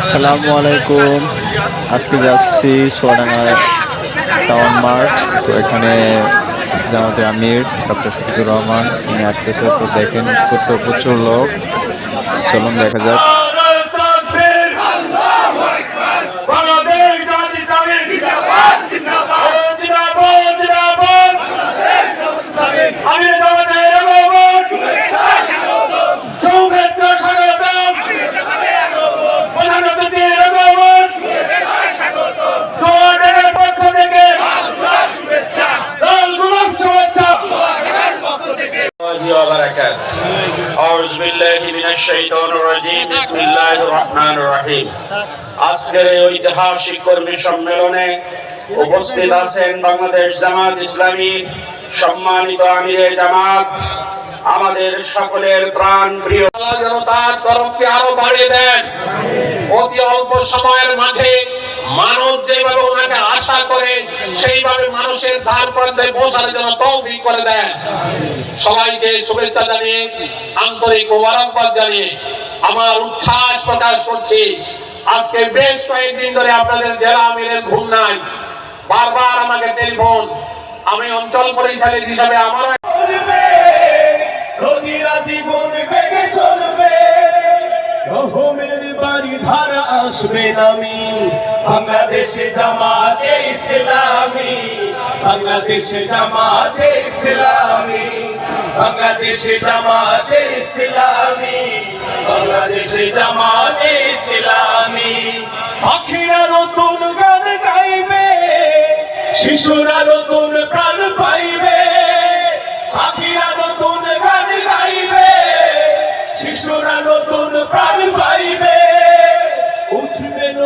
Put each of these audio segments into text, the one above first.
আসসালামু আলাইকুম। আজকে যাচ্ছি সোয়াডাঙ্গা টাউন মার্ট। তো এখানে জামাতে আমির, ডক্টর শফিকুর রহমান তিনি আসতেছে। তো দেখেন প্রচুর লোক। চলুন দেখা যাক। ঐতিহাসিক কর্মী সম্মেলনে উপস্থিত আছেন বাংলাদেশ জামাত ইসলামী সম্মানিত আমিরে জামাত। আমাদের সকলের প্রাণ প্রিয় আল্লাহ যেন তার তরফকে আরও বাড়িয়ে দেন। অতি অল্প সময়ের মাঝে মানুষ যেভাবে ওনাকে আশা করে, সেইভাবে মানুষের ধার প্রান্তে পৌঁছানোর জন্য তৌফিক করে দেন সবাইকে শুভেচ্ছা জানিয়ে, আন্তরিক মোবারকবাদ জানিয়ে আমার উচ্ছ্বাস প্রকাশ করছি। আজকে বেশ কয়েকদিন ধরে আপনাদের জেলা আমিরের ঘুম নাই। বারবার আমাকে টেলিফোন। আমি অঞ্চল পরিচালক হিসাবে আমার গুণ বেগে চলবে। বাড়ি ধারা আসবে নামি বাংলাদেশে জামাতে ইসলামী, বাংলাদেশে জামাতে ইসলামী, বাংলাদেশে জামাতে ইসলামী, বাংলাদেশে জামাতে ইসলামী। পাখিরা নতুন গান গাইবে, শিশুরা নতুন প্রাণ পাইবে। পাখিরা নতুন গান গাইবে, শিশুরা নতুন প্রাণ পাইবে।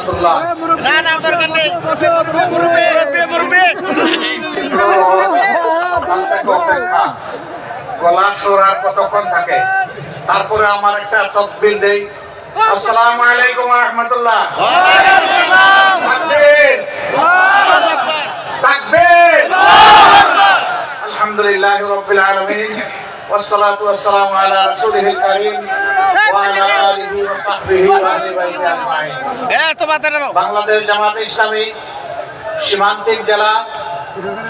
রাহমাতুল্লাহ। গলা সুর কতক্ষণ থাকে? তারপরে আমার একটা তকবির দেই। আসসালামু আলাইকুম রাহমাতুল্লাহ। আলহামদুলিল্লাহ রাব্বিল আলামিন। والصلاة والسلام على رسوله الكريم وعلى آله وصحبه وأهل بيته أجمعين বাংলাদেশ জামাত ইসলামী সীমান্তিক জেলা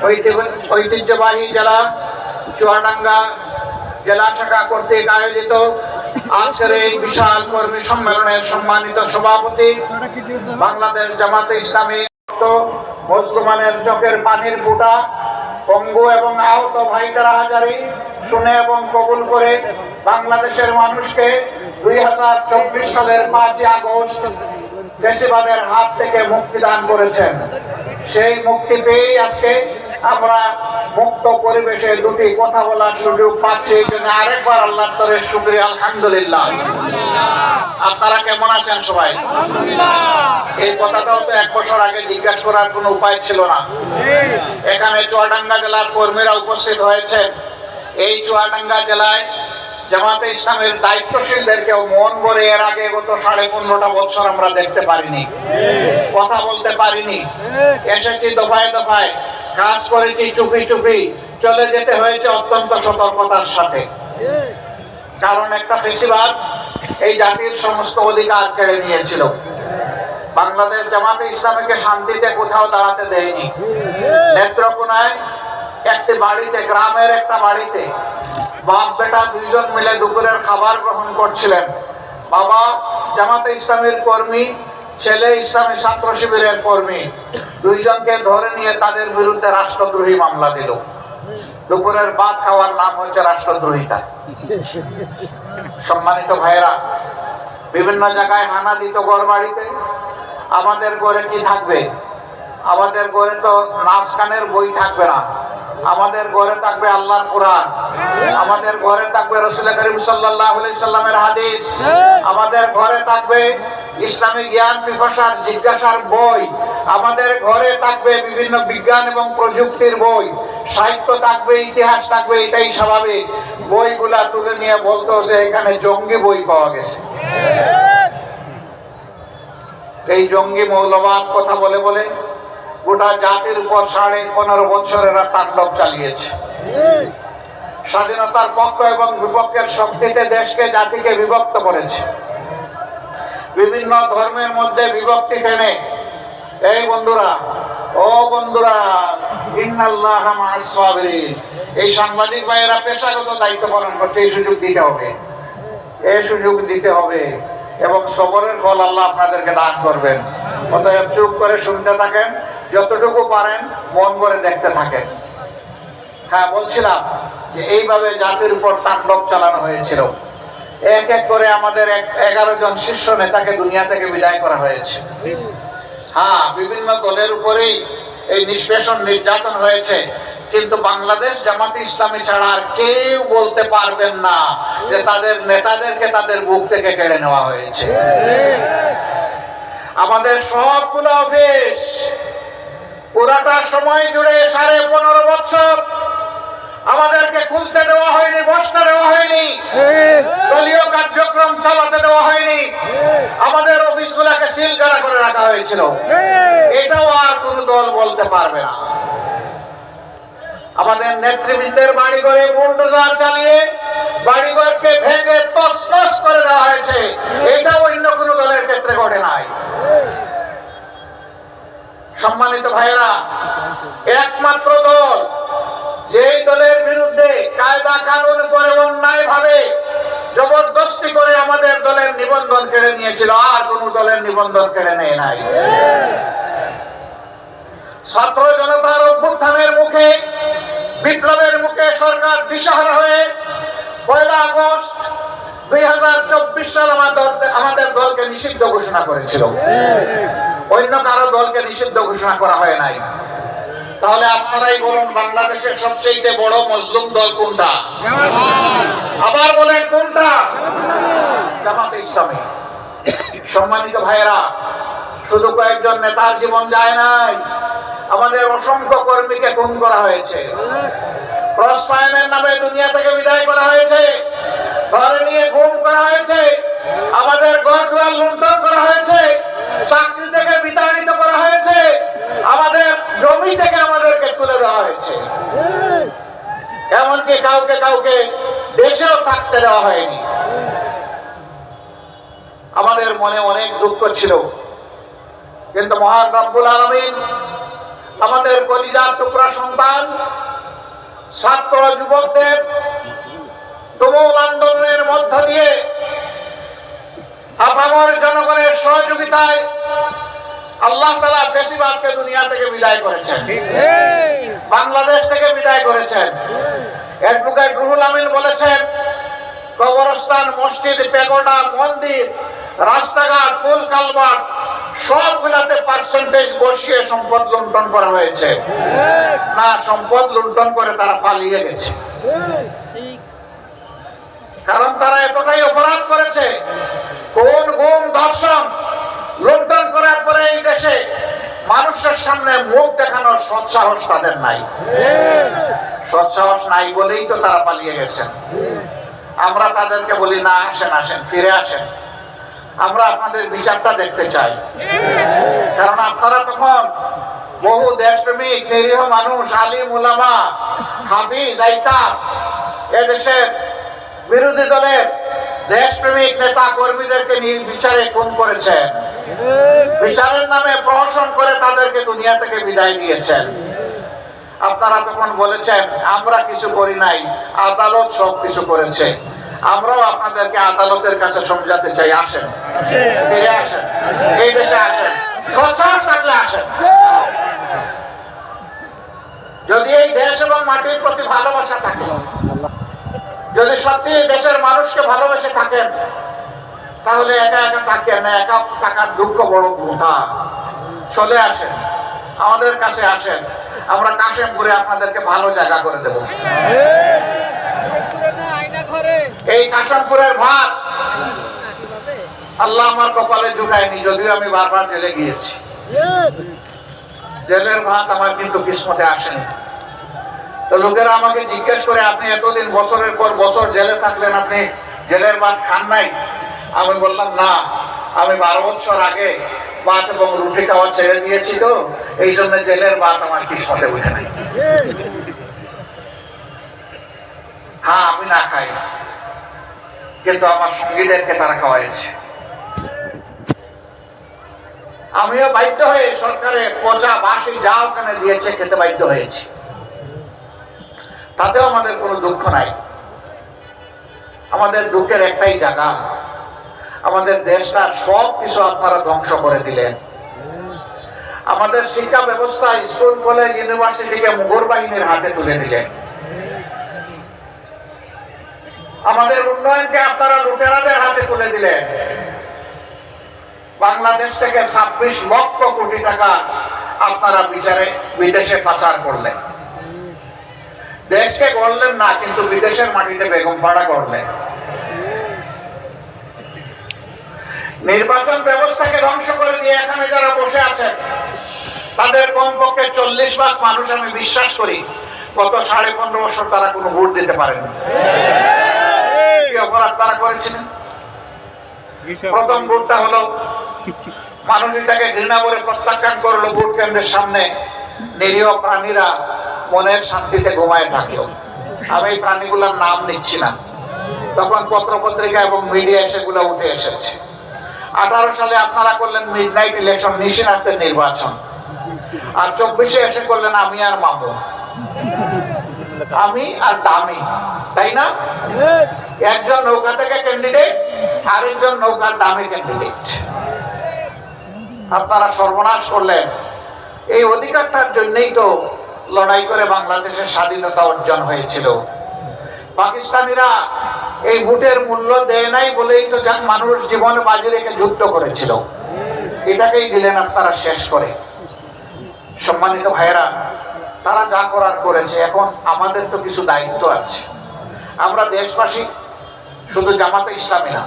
ঐতিহ্য- ঐতিহ্যবাহী জেলা চুয়াডাঙ্গা জেলা শাখা কর্তৃক আয়োজিত আজকের এই বিশাল কর্মী সম্মেলনের সম্মানিত সভাপতি বাংলাদেশ জামাতে ইসলামী মুসলমানের চোখের পানির ফুটা, পঙ্গু এবং আহত ভাইদারা হাজারি শুনে এবং কবুল করে বাংলাদেশের মানুষকে দুই হাজার চব্বিশ সালের পাঁচই আগস্ট দেশিবাদের হাত থেকে মুক্তি দান করেছেন। সেই মুক্তি পেয়েই আজকে আমরা মুক্ত পরিবেশে দুটি কথা বলার সুযোগ পাচ্ছি এই জন্য আরেকবার আল্লাহ তরে শুক্রিয়া আলহামদুলিল্লাহ। আপনারা কেমন আছেন সবাই? এই কথাটাও তো এক বছর আগে জিজ্ঞাসা করার কোনো উপায় ছিল না। এখানে চুয়াডাঙ্গা জেলার কর্মীরা উপস্থিত হয়েছে এই চুয়াডাঙ্গা জেলায় জামাতে ইসলামের দায়িত্বশীলদেরকেও মন ভরে এর আগে গত সাড়ে পনেরোটা বছর আমরা দেখতে পারিনি। কথা বলতে পারিনি। এসেছি দফায় দফায়, কাজ করেছি চুপি চুপি, চলে যেতে হয়েছে অত্যন্ত সতর্কতার সাথে। কারণ একটা বেশিরভাগ এই জাতির সমস্ত অধিকার কেড়ে নিয়েছিল। বাংলাদেশ জামাতে ইসলামীকে শান্তিতে কোথাও দাঁড়াতে দেয়নি। নেত্রকোনায় একটি বাড়িতে, গ্রামের একটা বাড়িতে বাপ বেটা দুইজন মিলে দুপুরের খাবার গ্রহণ করছিলেন। বাবা জামাতে ইসলামের কর্মী, ছেলে ইসলামী ছাত্র শিবিরের কর্মী। দুইজনকে ধরে নিয়ে তাদের বিরুদ্ধে রাষ্ট্রদ্রোহী মামলা দিল। দুপুরের ভাত খাওয়ার নাম হচ্ছে রাষ্ট্রদ্রোহিতা। সম্মানিত ভাইয়েরা, বিভিন্ন জায়গায় হানা দিত ঘর বাড়িতে। আমাদের ঘরে কি থাকবে? আমাদের ঘরে তো নাচ গানের বই থাকবে না। আমাদের ঘরে থাকবে আল্লাহর কোরআন। আমাদের ঘরে থাকবে রসুল করিম সাল্লাহ সাল্লামের হাদিস। আমাদের ঘরে থাকবে ইসলামী জ্ঞান পিপাসার জিজ্ঞাসার বই। আমাদের ঘরে থাকবে বিভিন্ন বিজ্ঞান এবং প্রযুক্তির বই। সাহিত্য থাকবে ইতিহাস থাকবে এটাই স্বাভাবিক। বইগুলা তুলে নিয়ে বলতো যে এখানে জঙ্গি বই পাওয়া গেছে। এই জঙ্গি মৌলবাদ কথা বলে বলে গোটা জাতির উপর সাড়ে পনেরো বছর এরা তাণ্ডব চালিয়েছে। স্বাধীনতার পক্ষ এবং বিপক্ষের শক্তিতে দেশকে, জাতিকে বিভক্ত করেছে। বিভিন্ন ধর্মের মধ্যে বিভক্তি টেনে। এই বন্ধুরা, ও বন্ধুরা এই সাংবাদিক ভাইয়েরা পেশাগত দায়িত্ব পালন করতে এই সুযোগ দিতে হবে। এই সুযোগ দিতে হবে। এবং সবরের ফল আল্লাহ আপনাদেরকে দান করবেন। অতএব চুপ করে শুনতে থাকেন, যতটুকু পারেন মন করে দেখতে থাকেন। হ্যাঁ বলছিলাম যে এইভাবে জাতির উপর তাণ্ডব চালানো হয়েছিল। এক এক করে আমাদের এগারো জন শীর্ষ নেতাকে দুনিয়া থেকে বিদায় করা হয়েছে। হ্যাঁ বিভিন্ন দলের উপরেই এই নিষ্পেষণ নির্যাতন হয়েছে। কিন্তু বাংলাদেশ জামাতে ইসলামী ছাড়া আর কেউ বলতে পারবেন না যে তাদের নেতাদেরকে তাদের বুক থেকে কেড়ে নেওয়া হয়েছে। আমাদের সবগুলো অফিস পুরাটা সময় জুড়ে সাড়ে পনেরো বছর আমাদেরকে খুলতে দেওয়া হয়নি, বসতে দেওয়া হয়নি। দলীয় কার্যক্রম চালাতে দেওয়া হয়নি। আমাদের অফিসগুলোকে সিল করা করে রাখা হয়েছিল। এটাও আর কোন দল বলতে পারবে না। আমাদের নেতৃবৃন্দের বাড়ি ঘরে বুলডোজার চালিয়ে বাড়িঘরকে ভেঙে তসতস করে দেওয়া হয়েছে। এটাও অন্য কোনো দলের ক্ষেত্রে ঘটে নাই। সম্মানিত ভাইয়েরা, একমাত্র দল যেই দলের বিরুদ্ধে কায়দা কানুন করে অন্যায় ভাবে জবরদস্তি করে আমাদের দলের নিবন্ধন কেড়ে নিয়েছিল, আর কোন দলের নিবন্ধন কেড়ে নেয় নাই। ছাত্র জনতার অভ্যুত্থানের মুখে, বিপ্লবের মুখে সরকার দিশাহারা হয়ে পয়লা আগস্ট দুই হাজার চব্বিশ সাল আমাদের আমাদের দলকে নিষিদ্ধ ঘোষণা করেছিল। অন্য কারও দলকে নিষিদ্ধ ঘোষণা করা হয় নাই। তাহলে আপনারাই বলুন বাংলাদেশের সবচেয়ে বড় মজলুম দল কোনটা? আবার বলেন কোনটা? জামাতে ইসলামী। সম্মানিত ভাইয়েরা শুধু কয়েকজন নেতার জীবন যায় নাই। আমাদের অসংখ্য কর্মীকে খুন করা হয়েছে। নামে দুনিয়া থেকে বিদায় করা হয়েছে। ঘরে নিয়ে করা হয়েছে। আমাদের ঘর দুয়ার করা হয়েছে। চাকরি থেকে বিতাড়িত করা হয়েছে। আমাদের জমি থেকে আমাদেরকে তুলে দেওয়া হয়েছে। এমনকি কাউকে কাউকে দেশেও থাকতে দেওয়া হয়নি। আমাদের মনে অনেক দুঃখ ছিল। কিন্তু মহান রব্বুল আলমিন আমাদের কলিজার টুকরা সন্তান ছাত্র যুবকদের তুমুল আন্দোলনের মধ্য দিয়ে আপামর জনগণের সহযোগিতায় আল্লাহ তালা ফেসিবাদকে দুনিয়া থেকে বিদায় করেছেন। বাংলাদেশ থেকে বিদায় করেছেন। অ্যাডভোকেট রুহুল আমিন বলেছেন কবরস্থান, মসজিদ, পেগোডা, মন্দির, রাস্তাঘাট পুল কালভার্ট, সবগুলাতে পার্সেন্টেজ বসিয়ে সম্পদ লুণ্ঠন করা হয়েছে। না, সম্পদ লুণ্ঠন করে তারা পালিয়ে গেছে। কারণ তারা এতটাই অপরাধ করেছে, কোন গুম ধর্ষণ লুণ্ঠন করার পরে এই দেশে মানুষের সামনে মুখ দেখানোর সৎসাহস তাদের নাই। সৎসাহস নাই বলেই তো তারা পালিয়ে গেছেন। আমরা তাদেরকে বলি, না, আসেন আসেন, ফিরে আসেন। আমরা আপনাদের বিচারটা দেখতে চাই। কারণ আপনারা তখন বহু দেশপ্রেমিক, নিরীহ মানুষ, আলিম উলামা, হাফিজ আইতা এদেশের বিরোধী দলের দেশপ্রেমিক নেতা কর্মীদেরকে বিচারে খুন করেছেন। বিচারের নামে প্রহসন করে তাদেরকে দুনিয়া থেকে বিদায় দিয়েছেন। আপনারা তখন বলেছেন, আমরা কিছু করি নাই, আদালত সব কিছু করেছে। আমরাও আপনাদেরকে আদালতের কাছে সমঝাতে চাই, আসেন। এই দেশে আসেন। সচ্ছল থাকলে আসেন। যদি এই দেশ এবং মাটির প্রতি ভালোবাসা থাকে, যদি সত্যি দেশের মানুষকে ভালোবেসে থাকেন, তাহলে একা একা থাকেন একা থাকার দুঃখ বড় কথা চলে আসেন। আমাদের কাছে আসেন। আমরা কাশেমপুরে আপনাদেরকে ভালো জায়গা করে দেব। এই কাশেমপুরের ভাত। আল্লাহ আমার কপালে জুটায়নি যদিও আমি বারবার জেলে গিয়েছি। জেলের ভাত আমার কিন্তু কিসমতে আসেনি। তো লোকেরা আমাকে জিজ্ঞেস করে, আপনি এতদিন বছরের পর বছর জেলে থাকলেন, আপনি জেলের ভাত খান নাই? আমি বললাম, না। আমি বারো বছর আগে ভাত এবং রুটি খাওয়া ছেড়ে দিয়েছি তো, এই জন্য জেলের ভাত আমার কিসমতে উঠে নাই। হ্যাঁ আমি না খাই। কিন্তু আমার সঙ্গীদেরকে তারা খাওয়াইছে। আমিও বাধ্য হয়ে সরকারে পচা বাসি যা ওখানে দিয়েছে খেতে বাধ্য হয়েছে। তাতেও আমাদের কোনো দুঃখ নাই। আমাদের দুঃখের একটাই জায়গা, আমাদের দেশটা সব কিছু আপনারা ধ্বংস করে দিলেন। আমাদের শিক্ষা ব্যবস্থা, স্কুল, কলেজ, ইউনিভার্সিটিকে মুঘল বাহিনীর হাতে তুলে দিলেন। আমাদের উন্নয়নকে আপনারা লুটেরাদের হাতে তুলে দিলেন। বাংলাদেশ থেকে ছাব্বিশ লক্ষ কোটি টাকা আপনারা বিচারে, বিদেশে পাচার করলেন। দেশকে গড়লেন না, কিন্তু বিদেশের মাটিতে বেগম পাড়া করলেন নির্বাচন ব্যবস্থাকে ধ্বংস করে দিয়ে এখানে যারা বসে আছেন, তাদের কমপক্ষে চল্লিশ ভাগ মানুষ আমি বিশ্বাস করি। গত সাড়ে পনেরো বছর তারা কোনো ভোট দিতে পারেন। অপরাধ তারা করেছিলেন প্রথম ভোটটা হলো মানুষ এটাকে ঘৃণা করে প্রত্যাখ্যান করল ভোট কেন্দ্রের সামনে নিরীহ প্রাণীরা মনের শান্তিতে ঘুমায় থাকল আমি এই প্রাণীগুলোর নাম নিচ্ছি না। তখন পত্র পত্রিকা এবং মিডিয়া সেগুলো উঠে এসেছে। আঠারো সালে আপনারা করলেন মিড নাইট ইলেকশন নিশিনার্থের নির্বাচন। আর চব্বিশে এসে করলেন আমি আর মামু আমি আর দামি, তাই না? একজন নৌকা থেকে ক্যান্ডিডেট আরেকজন নৌকার দামি ক্যান্ডিডেট আপনারা সর্বনাশ করলেন। এই অধিকারটার জন্যই তো লড়াই করে বাংলাদেশের স্বাধীনতা অর্জন হয়েছিল। পাকিস্তানিরা এই ভোটের মূল্য দেয় নাই বলেই তো যাক মানুষ জীবন বাজি রেখে যুদ্ধ করেছিল। এটাকেই দিলেন আপনারা শেষ করে। সম্মানিত ভাইয়েরা তারা যা করার করেছে, এখন আমাদের তো কিছু দায়িত্ব আছে। আমরা দেশবাসী শুধু জামাতে ইসলামী না,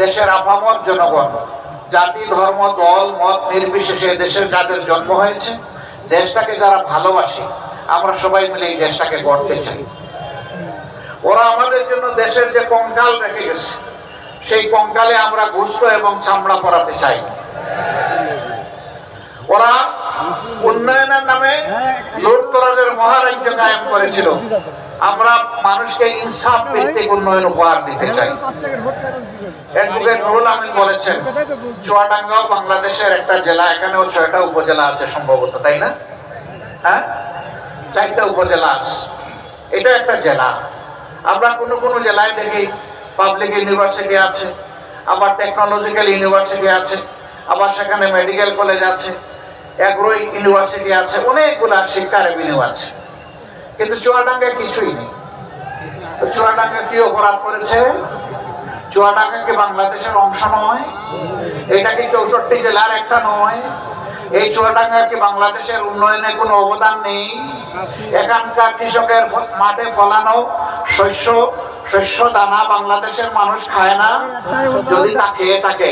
দেশের আপামর জনগণ, জাতি, ধর্ম, দল, মত নির্বিশেষে দেশের যাদের জন্ম হয়েছে, দেশটাকে যারা ভালোবাসে, আমরা সবাই মিলে এই দেশটাকে গড়তে চাই। ওরা আমাদের জন্য দেশের যে কঙ্কাল রেখে গেছে, সেই কঙ্কালে আমরা গুস্ত এবং চামড়া পরাতে চাই। ওরা উন্নয়নের নামে লুটতরাজের মহারাজ্য কায়েম করেছিল। আমরা মানুষকে ইনসাফ ভিত্তিক উন্নয়ন উপহার দিতে চাই। বাংলাদেশের একটা জেলা ছয়টা উপজেলা আছে সম্ভবত, তাই না? হ্যাঁ? চারটা উপজেলা আছে। এটা একটা জেলা। আমরা কোনো কোনো জেলায় দেখি পাবলিক ইউনিভার্সিটি আছে, আবার টেকনোলজিক্যাল ইউনিভার্সিটি আছে, আবার সেখানে মেডিকেল কলেজ আছে। অ্যাগ্রো ইউনিভার্সিটি আছে, অনেকগুলা শিক্ষা রেভিনিউ আছে। কিন্তু চুয়াডাঙ্গায় কিছুই নেই। তো চুয়াডাঙ্গা কি অপরাধ করেছে? চুয়াডাঙ্গা কি বাংলাদেশের অংশ নয়, এটা কি চৌষট্টি জেলার একটা নয়, এই চুয়াডাঙ্গা কি বাংলাদেশের উন্নয়নে কোনো অবদান নেই? এখানকার কৃষকের মাঠে ফলানো শস্য শস্য দানা বাংলাদেশের মানুষ খায় না? যদি তা খেয়ে থাকে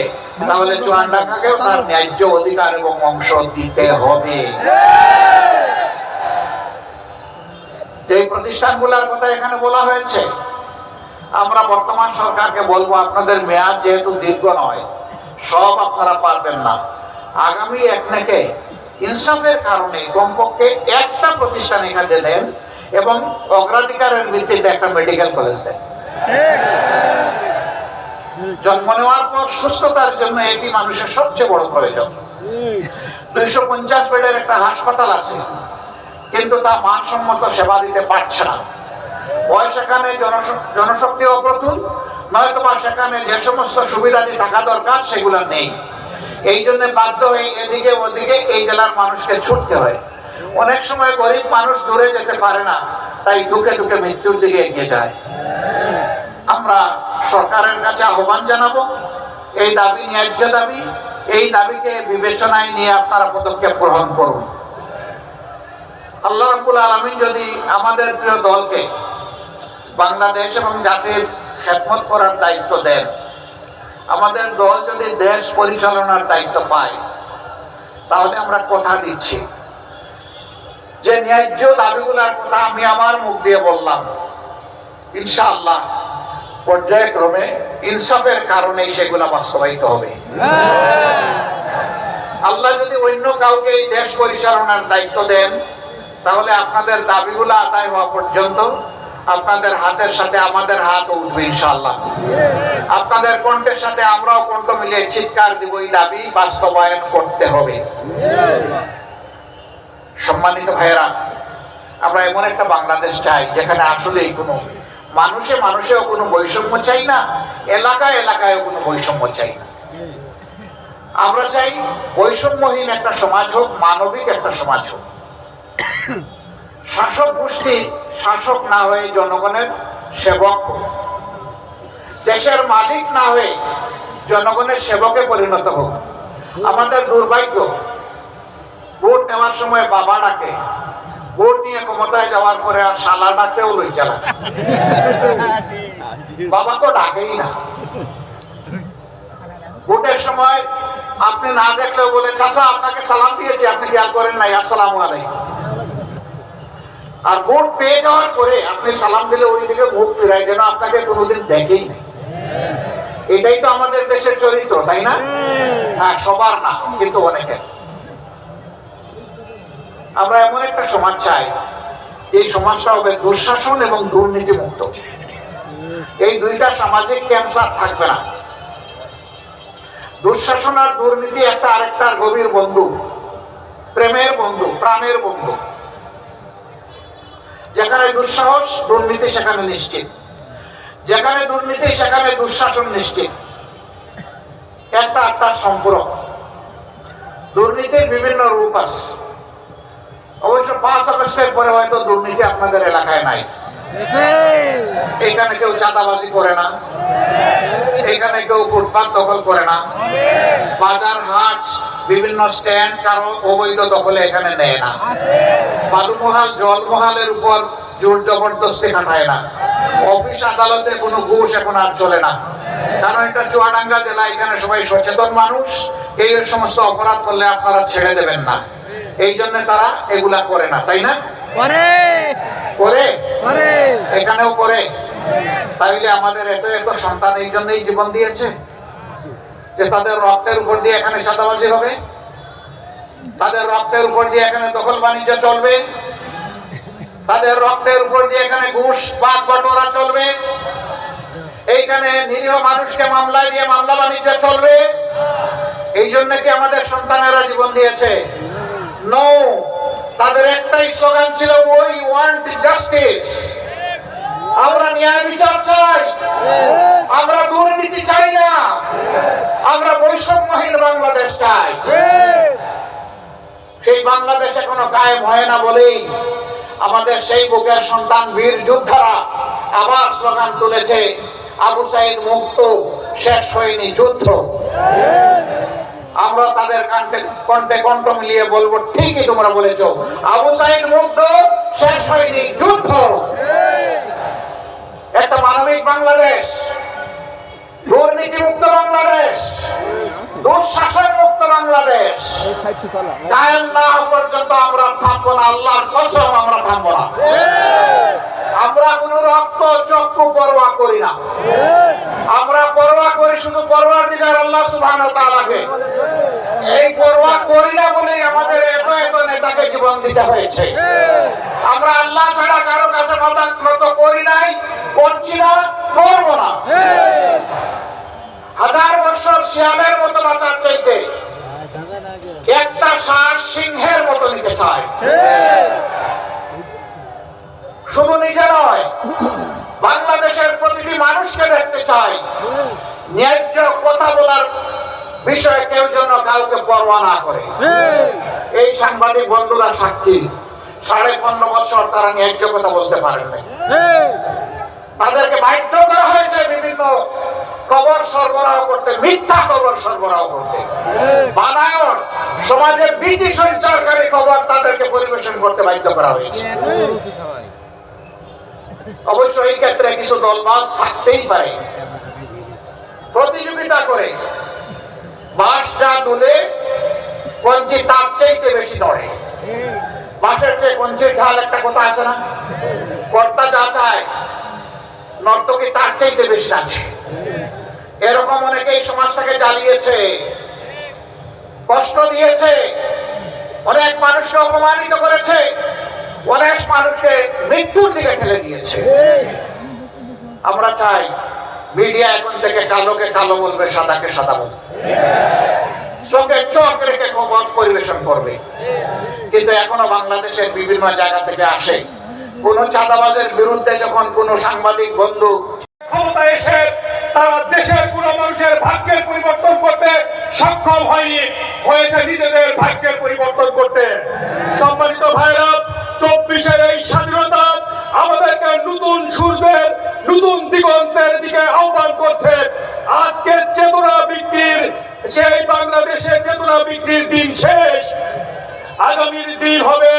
তাহলে চুয়াডাঙ্গাকেও তার ন্যায্য অধিকার এবং অংশ দিতে হবে। যে প্রতিষ্ঠানগুলোর কথা এখানে বলা হয়েছে, আমরা বর্তমান সরকারকে বলব, আপনাদের মেয়াদ যেহেতু দীর্ঘ নয়, সব আপনারা পারবেন না। আগামী এক থেকে ইনসাফের কারণে কমপক্ষে একটা প্রতিষ্ঠান এখানে দেন এবং অগ্রাধিকারের ভিত্তিতে একটা মেডিকেল কলেজ দেন জন্ম নেওয়ার পর সুস্থতার জন্য এটি মানুষের সবচেয়ে বড় প্রয়োজন। দুইশো পঞ্চাশ বেডের একটা হাসপাতাল আছে, কিন্তু তা মানসম্মত সেবা দিতে পারছে না। হয় সেখানে জনশ- জনশক্তি অপ্রতুল নয়তো বা সেখানে যে সমস্ত সুবিধাদি থাকা দরকার সেগুলো নেই। এই জন্য বাধ্য হয়ে এদিকে ওদিকে এই জেলার মানুষকে ছুটতে হয়। অনেক সময় গরিব মানুষ দূরে যেতে পারে না, তাই দুঃখে দুঃখে মৃত্যুর দিকে এগিয়ে যায়। আমরা সরকারের কাছে আহ্বান জানাব, এই দাবি ন্যায্য দাবি, এই দাবিকে বিবেচনায় নিয়ে আপনারা পদক্ষেপ গ্রহণ করুন। আল্লাহ রাব্বুল আলামিন যদি আমাদের প্রিয় দলকে বাংলাদেশ এবং জাতির খেদমত করার দায়িত্ব দেন, আমাদের দল যদি দেশ পরিচালনার দায়িত্ব পায়, তাহলে আমরা কথা দিচ্ছি। যে ন্যায্য দাবিগুলোর কথা আমি আমার মুখ দিয়ে বললাম, ইনশাআল্লাহ পর্যায়ক্রমে ইনসাফের কারণেই সেগুলা বাস্তবায়িত হবে। আল্লাহ যদি অন্য কাউকে এই দেশ পরিচালনার দায়িত্ব দেন, তাহলে আপনাদের দাবিগুলো আদায় হওয়া পর্যন্ত আপনাদের হাতের সাথে আমাদের হাত উঠবে ইনশাআল্লাহ। আপনাদের কণ্ঠের সাথে আমরাও কণ্ঠ মিলিয়ে চিৎকার দিব, এই দাবি বাস্তবায়ন করতে হবে। সম্মানিত ভাইয়েরা, আমরা এমন একটা বাংলাদেশ চাই যেখানে আসলেই কোনো মানুষে মানুষেও কোনো বৈষম্য চাই না, এলাকায় এলাকায়ও কোনো বৈষম্য চাই না। আমরা চাই বৈষম্যহীন একটা সমাজ হোক, মানবিক একটা সমাজ হোক। শাসক গোষ্ঠী, শাসক না হয়ে জনগণের সেবক দেশের মালিক না হয়ে জনগণের সেবকে পরিণত হোক। আমাদের দুর্ভাগ্য ভোট নেওয়ার সময় বাবা ডাকে। ভোট নিয়ে ক্ষমতায় যাওয়ার পরে আর শালা ডাকতেও লই চালা বাবা তো ডাকেই না। ভোটের সময় আপনি না দেখলেও বলে, চাচা, আপনাকে সালাম দিয়েছি, আপনি খেয়াল করেন নাই? আসসালামু আলাইকুম। আর ভোট পেয়ে যাওয়ার পরে আপনি সালাম দিলে ওই দিকে মুখ ফিরাই যেন আপনাকে কোনোদিন দেখেই নাই। এটাই তো আমাদের দেশের চরিত্র, তাই না? হ্যাঁ সবার না কিন্তু অনেকের। আমরা এমন একটা সমাজ চাই, এই সমাজটা হবে দুঃশাসন এবং দুর্নীতি মুক্ত এই দুইটা সামাজিক ক্যান্সার থাকবে না। দুঃশাসন আর দুর্নীতি একটা আরেকটার গভীর বন্ধু, প্রেমের বন্ধু, প্রাণের বন্ধু। যেখানে দুঃসাহস, দুর্নীতি সেখানে নিশ্চিত। যেখানে দুর্নীতি, সেখানে দুঃশাসন নিশ্চিত। একটা আত্মার সম্পর্ক। দুর্নীতির বিভিন্ন রূপ আছে। অবশ্য পাঁচ আগস্টের পরে হয়তো দুর্নীতি আপনাদের এলাকায় নাই। এখানে কেউ চাঁদাবাজি করে না। এখানে কেউ ফুটপাত দখল করে না। বাজার হাট, বিভিন্ন স্ট্যান্ড কারও অবৈধ দখলে এখানে নেয় না। বালুমহাল, জলমহালের উপর জোর জবরদস্তি খাটায় না। অফিস আদালতে কোনো ঘুষ এখন আর চলে না। কারণ এটা চুয়াডাঙ্গা জেলা, এখানে সবাই সচেতন মানুষ। এই সমস্ত অপরাধ করলে আপনারা ছেড়ে দেবেন না। এই জন্য তারা এগুলা করে না তাই না? করে। করে? করে। এখানেও করে। তাইলে আমাদের এত এত সন্তান এই জন্যই জীবন দিয়েছে যে তাদের রক্তের উপর দিয়ে এখানে সাদাবাজি হবে। তাদের রক্তের উপর দিয়ে এখানে দখল বাণিজ্য চলবে। তাদের রক্তের উপর দিয়ে এখানে ঘুষ পাক বটোরা চলবে। এইখানে নিরীহ মানুষকে মামলায় দিয়ে মামলা বাণিজ্য চলবে। এই জন্য কি আমাদের সন্তানেরা জীবন দিয়েছে? নো তাদের একটাই স্লোগান ছিল ওই ওয়ান্ট জাস্টিস আমরা ন্যায় বিচার চাই। আমরা দুর্নীতি চাই না। আমরা বৈষম্যহীন বাংলাদেশ চাই। সেই বাংলাদেশ এখনও কায়েম হয় না বলেই আমাদের সেই বুকের সন্তান বীর যোদ্ধারা আবার স্লোগান তুলেছে, আবু সাইদ মুক্ত, শেষ হয়নি যুদ্ধ। আমরা তাদের কণ্ঠে কণ্ঠে কণ্ঠ মিলিয়ে বলব ঠিকই তোমরা বলেছ। আবু সাইদ মুগ্ধ শেষ হয়নি যুদ্ধ। একটা মানবিক বাংলাদেশ। দুর্নীতি মুক্ত বাংলাদেশ দুঃশাসন মুক্ত বাংলাদেশ। কায়েম না পর্যন্ত আমরা থামবো না, আল্লাহর কসম আমরা থামবো না। আমরা কোন রক্ত, চক্ষু পরোয়া করি না। আমরা পরোয়া করি শুধু পরোয়ার দিগার আল্লাহ সুবহানাহু ওয়া তাআলাকে। এই পরোয়া করি না বলেই আমাদের এত এত নেতাকে জীবন দিতে হয়েছে। আমরা আল্লাহ ছাড়া কারও কাছে মতো করি নাই, করছি না, করব না। হাজার বছর শিয়ালের মতো বাঁচার চাইতে একটা শ্বাস সিংহের মতো নিতে চায়। শুধু নিজে নয় বাংলাদেশের প্রতিটি মানুষকে দেখতে চাই। ন্যায্য কথা বলার বিষয়ে কেউ যেন কাউকে পরোয়া না করে। এই সাংবাদিক বন্ধুরা সাক্ষী, সাড়ে পনেরো বছর তারা ন্যায্য কথা বলতে পারেন তাদেরকে বাধ্য করা হয়েছে বিভিন্ন খবর সরবরাহ করতে, মিথ্যা খবর সরবরাহ করতে। বানায়ন সমাজে ভীতি সঞ্চারকারী খবর তাদেরকে পরিবেশন করতে বাধ্য করা হয়েছে। অবশ্য এই ক্ষেত্রে কিছু দলবাজ থাকতেই পারে। প্রতিযোগিতা করে বাঁশটা তুলে কঞ্চি তার চাইতে বেশি নড়ে। বাঁশের চেয়ে কঞ্চির ঢাল একটা কথা আছে না? কর্তা যা চায় নর্তকী তার চাইতে বেশি আছে। এরকম অনেকেই সমাজটাকে জ্বালিয়েছে, কষ্ট দিয়েছে, অনেক মানুষকে অপমানিত করেছে, অনেক মানুষকে মৃত্যুর দিকে ঠেলে দিয়েছে। আমরা চাই মিডিয়া এখন থেকে কালোকে কালো বলবে, সাদাকে সাদা বলবে। চোখে চোখ রেখে খবর পরিবেশন করবে। কিন্তু এখনও বাংলাদেশের বিভিন্ন জায়গা থেকে আসে কোন চাঁদাবাজের বিরুদ্ধে যখন কোন সাংবাদিক, বন্ধু ক্ষমতা এসে তারা দেশের কোন মানুষের ভাগ্যের পরিবর্তন করতে সক্ষম হয়নি, হয়েছে নিজেদের ভাগ্যের পরিবর্তন করতে। সম্মানিত ভাইরা চব্বিশের এই স্বাধীনতা আমাদেরকে নতুন সূর্যের, নতুন দিগন্তের দিকে আহ্বান করছে। আজকে চেতনা বিক্রির, সেই বাংলাদেশের চেতনা বিক্রির দিন শেষ। আগামীর দিন হবে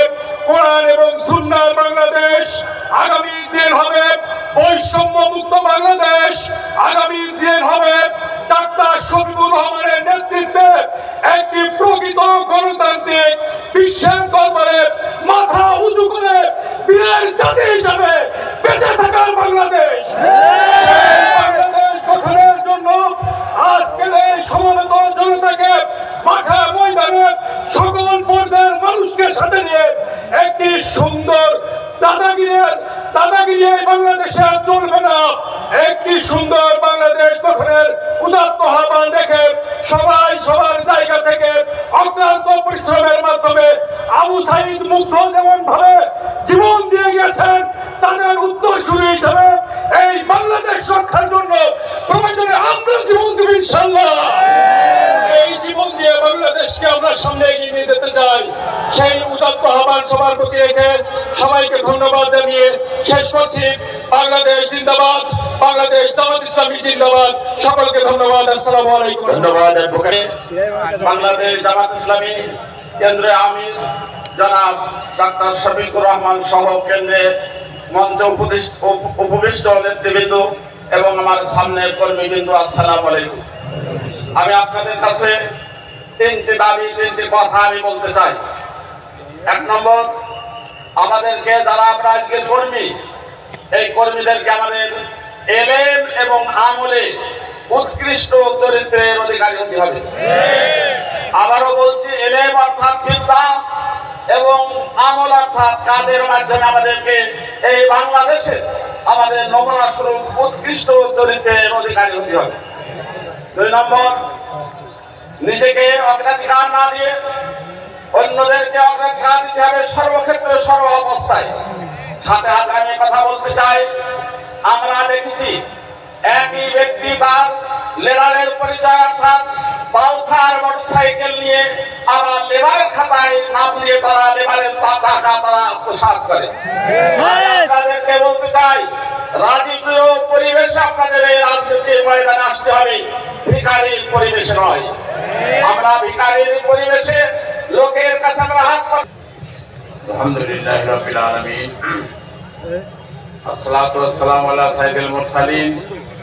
কোরআন এবং সুন্নার বাংলাদেশ। আগামীর দিন হবে বৈষম্য মুক্ত বাংলাদেশ। আগামীর দিন হবে ডাক্তার শফিকুর রহমানের নেতৃত্বে একটি প্রকৃত গণতান্ত্রিক বিশ্বের দরবারে মাথা উঁচু করে বীরের জাতি হিসাবে বেঁচে থাকার বাংলাদেশ। বাংলাদেশ গঠনের জন্য আজকের এই সমবেত জনতাকে মাঠে ময়দানে সকল পর্যায়ের মানুষকে সাথে নিয়ে একটি সুন্দর দাদাগিরির দাদাগিরি বাংলাদেশে আর চলবে না। একটি সুন্দর বাংলাদেশ গঠনের উদাত্ত আহ্বান রেখে সবাই সবার জায়গা থেকে অক্লান্ত পরিশ্রমের মাধ্যমে আবু সাইদ মুগ্ধ যেমন ভাবে জীবন দিয়ে গেছেন তাদের উত্তর শুরু হিসাবে এই বাংলাদেশ রক্ষার জন্য প্রয়োজনে আমরা জীবন দেব ইনশাল্লাহ আমরা সামনে এগিয়ে নিয়ে যেতে চাই। সেই উদাত্ত আহ্বান সবার প্রতি রেখে সবাইকে ধন্যবাদ জানিয়ে শেষ করছি। বাংলাদেশ জিন্দাবাদ, বাংলাদেশ জামাত ইসলামী জিন্দাবাদ। সকলকে ধন্যবাদ, আসসালামু আলাইকুম। ধন্যবাদ বাংলাদেশ জামাত ইসলামী কেন্দ্রে আমি জনাব ডাক্তার শফিকুর রহমান সহ কেন্দ্রের মঞ্চে উপবিষ্ট নেতৃবৃন্দ এবং আমার সামনের কর্মীবৃন্দ, আসসালামু আলাইকুম। আমি আপনাদের কাছে তিনটি দাবি, তিনটি কথা আমি বলতে চাই। এক নম্বর, আমাদেরকে যারা আমরা আজকে কর্মী, এই কর্মীদেরকে আমাদের এলেম এবং আমলে উৎকৃষ্ট চরিত্রের অধিকারী হতে হবে। আবারও বলছি এলেম অর্থাৎ বিদ্যা এবং আমল অর্থাৎ কাজের মাধ্যমে আমাদেরকে এই বাংলাদেশে আমাদের নমুনা স্বরূপ উৎকৃষ্ট চরিত্রের অধিকারী হতে হবে। দুই নম্বর নিজেকে অগ্রাধিকার না দিয়ে অন্যদেরকে অগ্রাধিকার দিতে হবে সর্বক্ষেত্রে সর্ব অবস্থায় সাথে হাতে আমি কথা বলতে চাই। আমরা দেখেছি একই ব্যক্তি তার লেবারের পরিচয় অর্থাৎ পালসার মোটরসাইকেল নিয়ে আবার লেবারের খাতায় নাম দিয়ে তারা লেবারের টাকা তারা আত্মসাৎ করে। আমি আপনাদেরকে বলতে চাই রাজকীয় পরিবেশে আপনাদের এই রাজনীতির ময়দানে আসতে হবে। ভিকারির পরিবেশে নয়। আমরা ভিকারির পরিবেশে লোকের কাছে আমরা হাত আলহামদুলিল্লাহ রাব্বিল আলামিন। আসসালাতু ওয়াসসালামু আলা সাইয়্যিদিল মুরসালিন।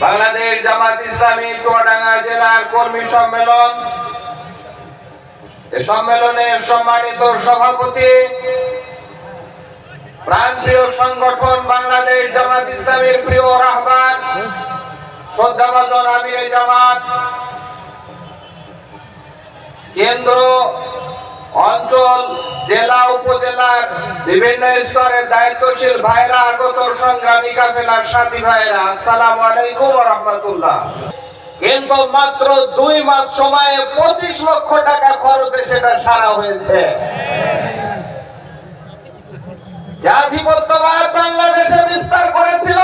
বাংলাদেশ জামাত ইসলামী চুয়াডাঙ্গা জেলার কর্মী সম্মেলন। সম্মেলনের সম্মানিত সভাপতি প্রান্তীয় সংগঠন বাংলাদেশ জামাত ইসলামীর প্রিয় রাহবার শ্রদ্ধাভাজন আমির জামাত, কেন্দ্র অঞ্চল, জেলা, উপজেলার বিভিন্ন স্তরের দায়িত্বশীল ভাইরা, আগত সংগ্রামী কাফেলার সাথী ভাইরা আসসালামু আলাইকুম রাহমাতুল্লাহ। কিন্তু মাত্র দুই মাস সময়ে পঁচিশ লক্ষ টাকা খরচে সেটা সারা হয়েছে। জাতিপত্যবাদ বাংলাদেশে বিস্তার করেছিল।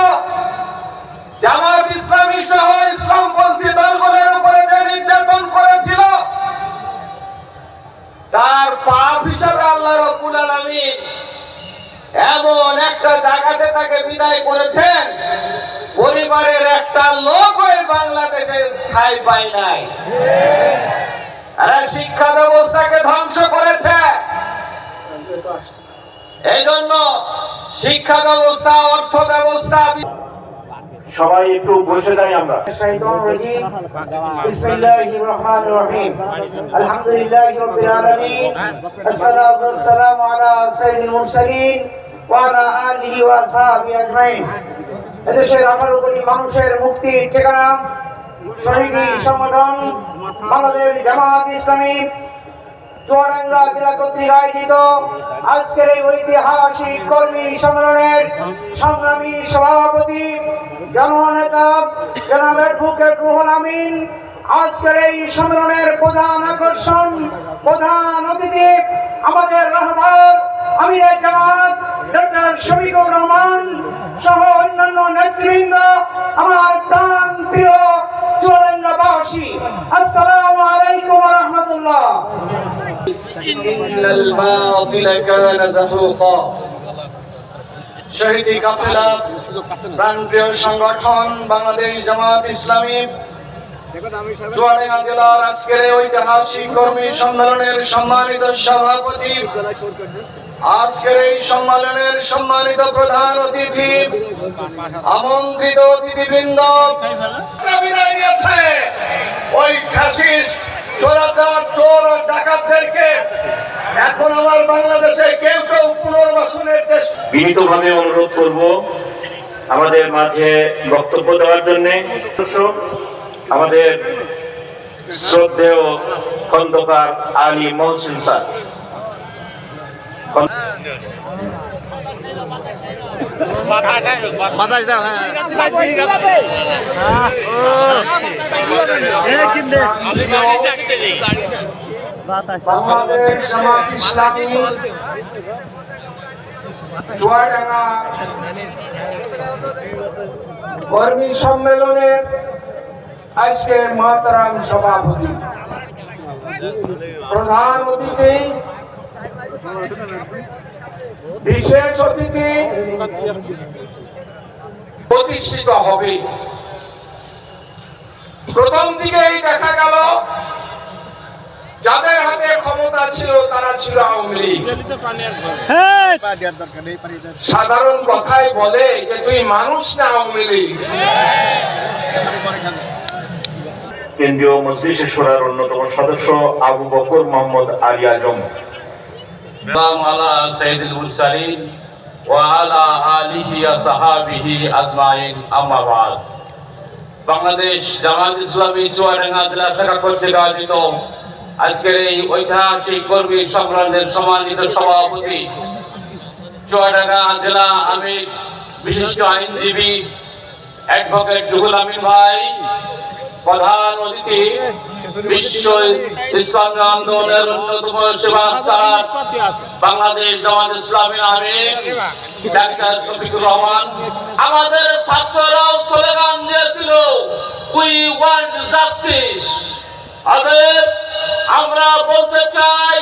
জামাত ইসলামী সহ ইসলামপন্থী দলগুলোর উপরে যে নির্যাতন করেছিল তার পাপ হিসাবে আল্লাহ রব্বুল আলামিন এমন একটা জায়গাতে তাকে বিদায় করেছেন। পরিবারের একটা লোক ওই বাংলাদেশে ঠাই পায় নাই। শিক্ষা ব্যবস্থাকে ধ্বংস করেছে। এই জন্য শিক্ষা ব্যবস্থা, অর্থ ব্যবস্থা সবাই একটু বসে যাই আমরা। মানুষের মুক্তি ঠিকানা, শহীদি সংগঠন, বাংলাদেশ জামাত ইসলামী, চুয়াডাঙ্গা জেলা কর্তৃক আয়োজিত আজকের ঐতিহাসিক কর্মী সম্মেলনের সংগ্রামী সভাপতি জননেতা জনাব অ্যাডভোকেট রুহুল আমিন আজকের এই সম্মেলনের প্রধান আকর্ষণ প্রধান অতিথি আমাদের রহমান আমিরের জামাত ডক্টর শফিকুর রহমান সহ অন্যান্য নেতৃবৃন্দ আমার প্রাণ প্রিয় চুয়াডাঙ্গাবাসী আসসালামু আলাইকুম রহমতুল্লাহ إن الباطل كان زهوقا শহীদি কাফেলা প্রাণপ্রিয় সংগঠন বাংলাদেশ জামাত ইসলামী। চুয়াডাঙ্গা জেলার ঐতিহাসিক কর্মী সম্মেলনের সম্মানিত সভাপতি। আজকের এই সম্মেলনের সম্মানিত প্রধান অতিথি আমন্ত্রিত অতিথিবৃন্দ। ওই ডাকাতদেরকে এখন আমার বাংলাদেশে কেউ কেউ পুনর্বাসনের বিনীতভাবে অনুরোধ করব আমাদের মাঝে বক্তব্য দেওয়ার জন্য। আমাদের শ্রদ্ধেয় খন্দকার আলী মহসিন স্যার। কর্মী সম্মেলনের আজকে মাতারাম সভাপতি। প্রধান অতিথি, বিশেষ অতিথি প্রতিষ্ঠিত হবে। প্রথম দিকেই দেখা গেল যাদের হাতে ক্ষমতা ছিল তারা ছিল আওয়ামী লীগ। সাধারণ কথায় বলে যে তুই মানুষ না আওয়ামী লীগ? কেন্দ্রীয় মজলিসে সুরার অন্যতম সদস্য আবু বকর মোহাম্মদ আলী আজম। আলা সাইয়্যিদুল মুরসালিন ওয়া আলিহি সাহাবিহি আজমাইন বাংলাদেশ জামাত ইসলামী চুয়াডাঙ্গা জেলা শাখা কর্তৃক আয়োজিত আজকের এই ঐতিহাসিক কর্মী সম্মেলনের সম্মানিত সভাপতি জেলা আমির বিশিষ্ট আইনজীবী অ্যাডভোকেট রুহুল আমিন ভাই, প্রধান অতিথি, বিশ্ব ইসলামী আন্দোলনের অন্যতম বাংলাদেশ জামাত ইসলামী ডাক্তার শফিকুর রহমান। আমাদের ছাত্ররাও স্লোগান দিয়েছিল উই ওয়ান্ট জাস্টিস আমরা বলতে চাই,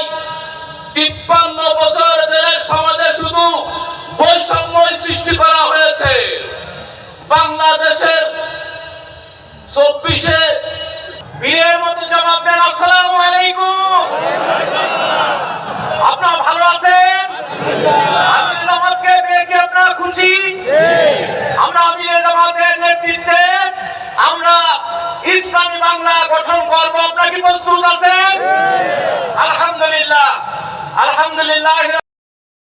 তিপ্পান্ন বছর দেশের সমাজে শুধু বৈষম্যই সৃষ্টি করা হয়েছে। বাংলাদেশের চব্বিশে বীরের মতো জবাব দেন, আসসালাম আলাইকুম। আপনারা ভালো আছেন? জামাতকে পেয়ে আপনারা খুশি? আমরা আমির জামাতের নেতৃত্বে আমরা ইসলামী বাংলা গঠন করব। আপনার কি প্রস্তুত আছেন? আলহামদুলিল্লাহ। আলহামদুলিল্লাহ।